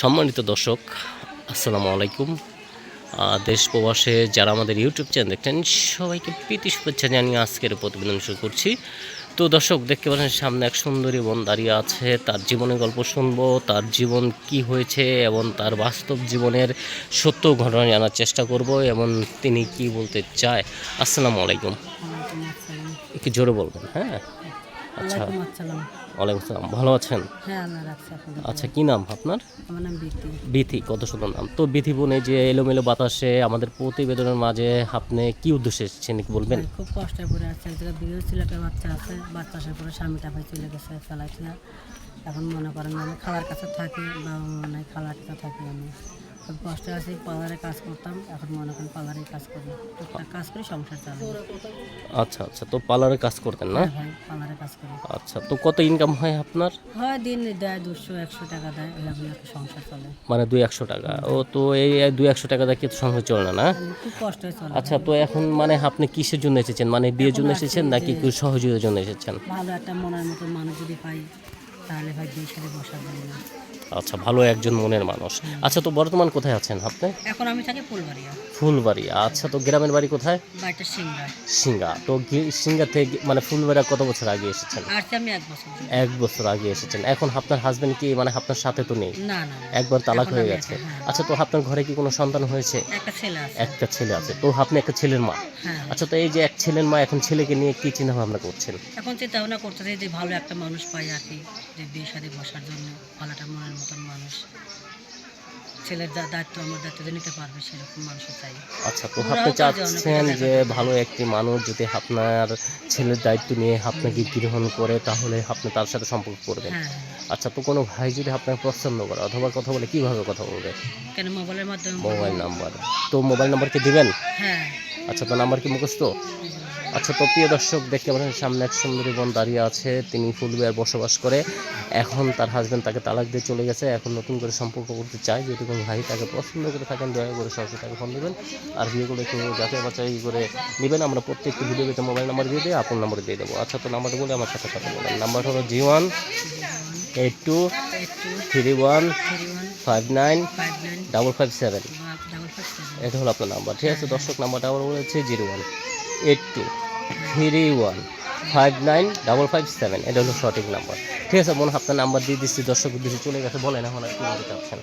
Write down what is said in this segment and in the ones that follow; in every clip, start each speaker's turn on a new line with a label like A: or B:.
A: সম্মানিত দর্শক আসসালামু আলাইকুম। দেশ প্রবাসে যারা আমাদের ইউটিউব চ্যানেল দেখছেন সবাইকে প্রীতি শুভেচ্ছা জানিয়ে আজকের প্রতিবেদন শুরু করছি। তো দর্শক দেখতে পাচ্ছেন সামনে এক সুন্দরী বোন দাঁড়িয়ে আছে। তার জীবনের গল্প শুনব তার জীবন কি হয়েছে এবং তার বাস্তব জীবনের সত্য ঘটনা জানার চেষ্টা করব এবং তিনি কি বলতে চায়। আসসালামু আলাইকুম। একটু জোরে বলবেন হ্যাঁ? আচ্ছা।
B: ওয়ালাইকুম আসসালাম।
A: ভালো আছেন?
B: হ্যাঁ
A: আচ্ছা কি নাম আপনার? বিথি। কত সুন্দর নাম। তো বিথি বোন যে এলোমেলো বাতাসে আমাদের প্রতিবেদনের মাঝে আপনি কি উদ্দেশ্যে এসেছেন বলবেন?
B: খুব কষ্টে পড়ে আছে। বিয়ে ছিল একটা বাচ্চা আছে। বাচ্চা আসার পরে স্বামীটা ভাই চলে গেছে ফেলাইছে এখন মনে করেন আমি খাওয়ার কাছে থাকি বা মানে খাওয়ার কাছে থাকি আমি। কষ্টে আছি পার্লারে কাজ করতাম এখন মনে করেন পার্লারে কাজ করি। টুকটাক কাজ করি সংসার চালাই।
A: আচ্ছা আচ্ছা তো পার্লারে কাজ করতেন না?
B: হ্যাঁ পার্লারে কাজ করি।
A: আচ্ছা তো কত ইনকাম হয় আপনার?
B: হয় দিন দেয় দুশো একশো টাকা দেয় সংসার চলে।
A: মানে দুই একশো টাকা। ও তো এই দুই একশো টাকা দিয়ে কিছু সংসার চলে না না?
B: খুব কষ্টে চলে।
A: আচ্ছা তো এখন মানে আপনি কিসের জন্য এসেছেন? মানে বিয়ের জন্য এসেছেন নাকি কেউ সহযোগিতার জন্য এসেছেন?
B: ভালো একটা মনের মতো মানুষ যদি পাই তাহলে ভাই সাথে বসা না
A: আচ্ছা ভালো একজন মনের মানুষ। আচ্ছা তো বর্তমান কোথায় আছেন আপনি?
B: এখন আমি থাকি ফুলবাড়িয়া।
A: ফুলবাড়ি আচ্ছা তো গ্রামের বাড়ি কোথায়?
B: বাড়িটা সিংড়া
A: সিঙ্গা। তো সিঙ্গা থেকে মানে ফুলবাড়ি কত বছর আগে এসেছেন?
B: আসছি আমি এক বছর
A: এক বছর আগে এসেছেন। এখন আপনার হাজবেন্ড কি মানে আপনার সাথে তো নেই?
B: না না।
A: একবার তালাক হয়ে গেছে।
B: হ্যাঁ।
A: আচ্ছা তো আপনার ঘরে কি কোনো সন্তান হয়েছে?
B: একটা ছেলে আছে।
A: একটা ছেলে আছে। তো আপনি একটা ছেলের মা।
B: হ্যাঁ।
A: আচ্ছা তো এই যে এক ছেলের মা এখন ছেলেকে নিয়ে কি চিন্তা ভাবনা করছেন?
B: এখন চিন্তা ভাবনা করতেছে যে ভালো একটা মানুষ পাই আর কি যে বিয়ে সাথে বসার জন্য ভালো একটা মনের মতন মানুষ। ছেলের যা দায়িত্ব আমার দায়িত্ব নিতে পারবে সেরকম মানুষও চাই।
A: আচ্ছা তো আপনি চাচ্ছেন যে ভালো একটি মানুষ যদি আপনার ছেলের দায়িত্ব নিয়ে আপনাকে গ্রহণ করে তাহলে আপনি তার সাথে সম্পর্ক করবেন।
B: হ্যাঁ হ্যাঁ।
A: আচ্ছা তো কোনো ভাই যদি আপনাকে পছন্দ করে অথবা কথা বলে কীভাবে কথা বলবে?
B: কেন মোবাইলের মাধ্যমে?
A: Mobile number. তো মোবাইল নাম্বার কি দিবেন?
B: হ্যাঁ।
A: আচ্ছা তো নাম্বার কি মুখস্থ? আচ্ছা তো প্রিয় দর্শক দেখতে পাচ্ছেন সামনে এক সুন্দরী বোন দাঁড়িয়ে আছে। তিনি ফুলবিয়ার বসবাস করে। এখন তার হাজব্যান্ড তাকে তালাক দিয়ে চলে গেছে। এখন নতুন করে সম্পর্ক করতে চায়। যদি কোনো ভাই তাকে পছন্দ করে থাকেন দয়া করে সরাসরি তাকে ফোন দেবেন। আর বিয়েগুলো একটু যাচাই বাছাই করে নেবেন। আমরা প্রত্যেকটি ভিডিওতে মোবাইল নাম্বার দিয়ে দিয়ে আপন নাম্বার দিয়ে দেবো। আচ্ছা তো নাম্বারটা বলে আমার সাথে কথা বলেন। নাম্বার হলো zero one eight two three one five nine double five seven
B: double five seven
A: এটা হলো আপনার নাম্বার ঠিক আছে দর্শক নাম্বারটা আবার বলেছে zero one eight two three one five nine double five seven এটা হলো সঠিক নাম্বার ঠিক আছে, মনে হয় আপনার নাম্বার দিয়ে দিচ্ছি, দর্শক উদ্দেশ্যে চলে গেছে, বলেন এখন আর কি চাচ্ছেন।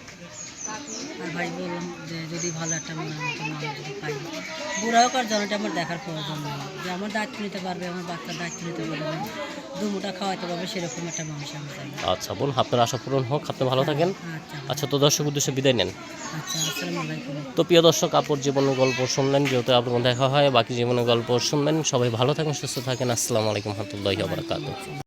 B: ভাই বললাম যে যদি ভালো একটা মনের মতো মানুষ যদি পাই। বুড়া হোক আর জনটা আমার দেখার প্রয়োজন নেই। যে আমার দায়িত্ব নিতে পারবে আমার বাচ্চার দায়িত্ব নিতে পারবে দু মুঠা খাওয়াতে পারবে সেরকম একটা মানুষ আমি চাই
A: আচ্ছা বোন আপনার আশা পূরণ হোক আপনি ভালো থাকেন।
B: আচ্ছা।
A: আচ্ছা তো দর্শক উদ্দেশ্যে বিদায় নেন।
B: আচ্ছা আসসালামু আলাইকুম।
A: তো প্রিয় দর্শক আপুর জীবনের গল্প শুনলেন যেহেতু আপনার দেখা হয় বাকি জীবনের গল্প শুনবেন সবাই ভালো থাকেন সুস্থ থাকেন। আসসালামু আলাইকুম রহমতুল্লাহি বারাকাতুহ।